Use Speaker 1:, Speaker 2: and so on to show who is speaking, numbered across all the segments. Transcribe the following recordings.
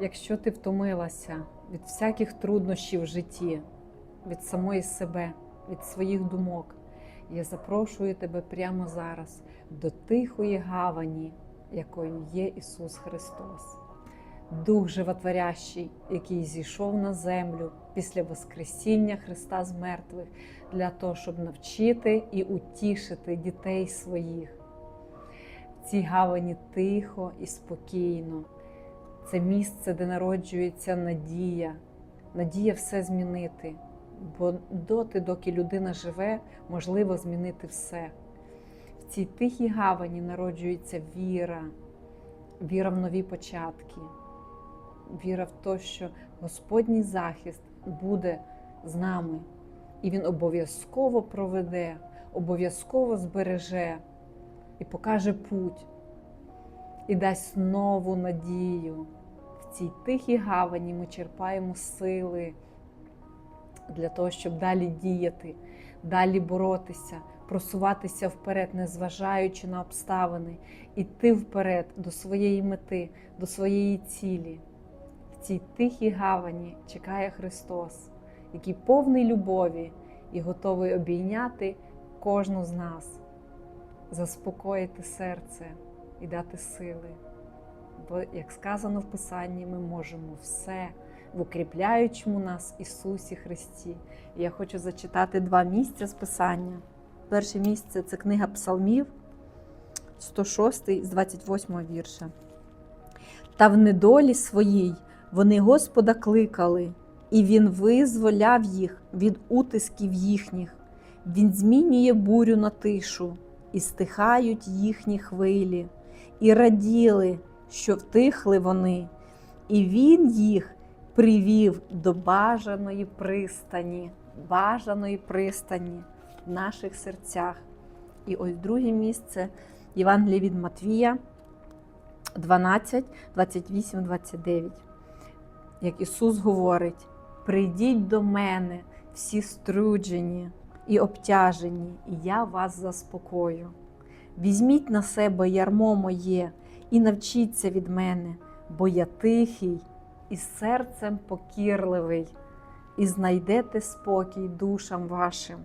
Speaker 1: Якщо ти втомилася від всяких труднощів в житті, від самої себе, від своїх думок, я запрошую тебе прямо зараз до тихої гавані, якою є Ісус Христос. Дух животворящий, який зійшов на землю після Воскресіння Христа з мертвих, для того, щоб навчити і утішити дітей своїх. В цій гавані тихо і спокійно. Це місце, де народжується надія, надія все змінити. Бо доти, доки людина живе, можливо змінити все. В цій тихій гавані народжується віра, віра в нові початки, віра в те, що Господній захист буде з нами, і Він обов'язково проведе, обов'язково збереже і покаже путь, і дасть нову надію. Цій тихій гавані ми черпаємо сили для того, щоб далі діяти, далі боротися, просуватися вперед, незважаючи на обставини, іти вперед до своєї мети, до своєї цілі. В цій тихій гавані чекає Христос, який повний любові і готовий обійняти кожну з нас, заспокоїти серце і дати сили. Як сказано в Писанні, ми можемо все в укріпляючому нас Ісусі Христі. І я хочу зачитати два місця з Писання. Перше місце це книга Псалмів, 106 з 28 вірша. Та в недолі своїй вони Господа кликали, і Він визволяв їх від утисків їхніх. Він змінює бурю на тишу, і стихають їхні хвилі, і раділи, що втихли вони, і Він їх привів до бажаної пристані, бажаної пристані в наших серцях. І ось друге місце Євангелія від Матвія 12, 28, 29. Як Ісус говорить: прийдіть до мене, всі струджені і обтяжені, і я вас заспокою. Візьміть на себе ярмо моє і навчіться від мене, бо я тихий і серцем покірливий, і знайдете спокій душам вашим,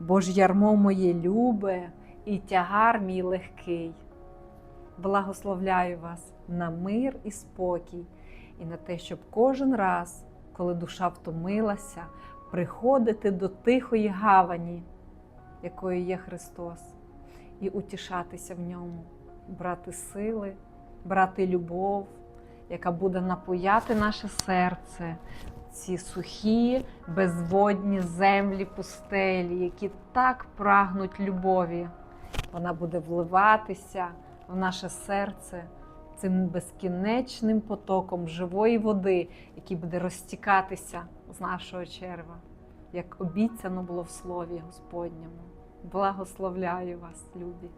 Speaker 1: бо ж ярмо моє любе і тягар мій легкий. Благословляю вас на мир і спокій, і на те, щоб кожен раз, коли душа втомилася, приходити до тихої гавані, якою є Христос, і утішатися в ньому, брати сили, брати любов, яка буде напояти наше серце, ці сухі, безводні землі пустелі, які так прагнуть любові. Вона буде вливатися в наше серце цим безкінечним потоком живої води, який буде розтікатися з нашого черва, як обіцяно було в Слові Господньому. Благословляю вас, любі!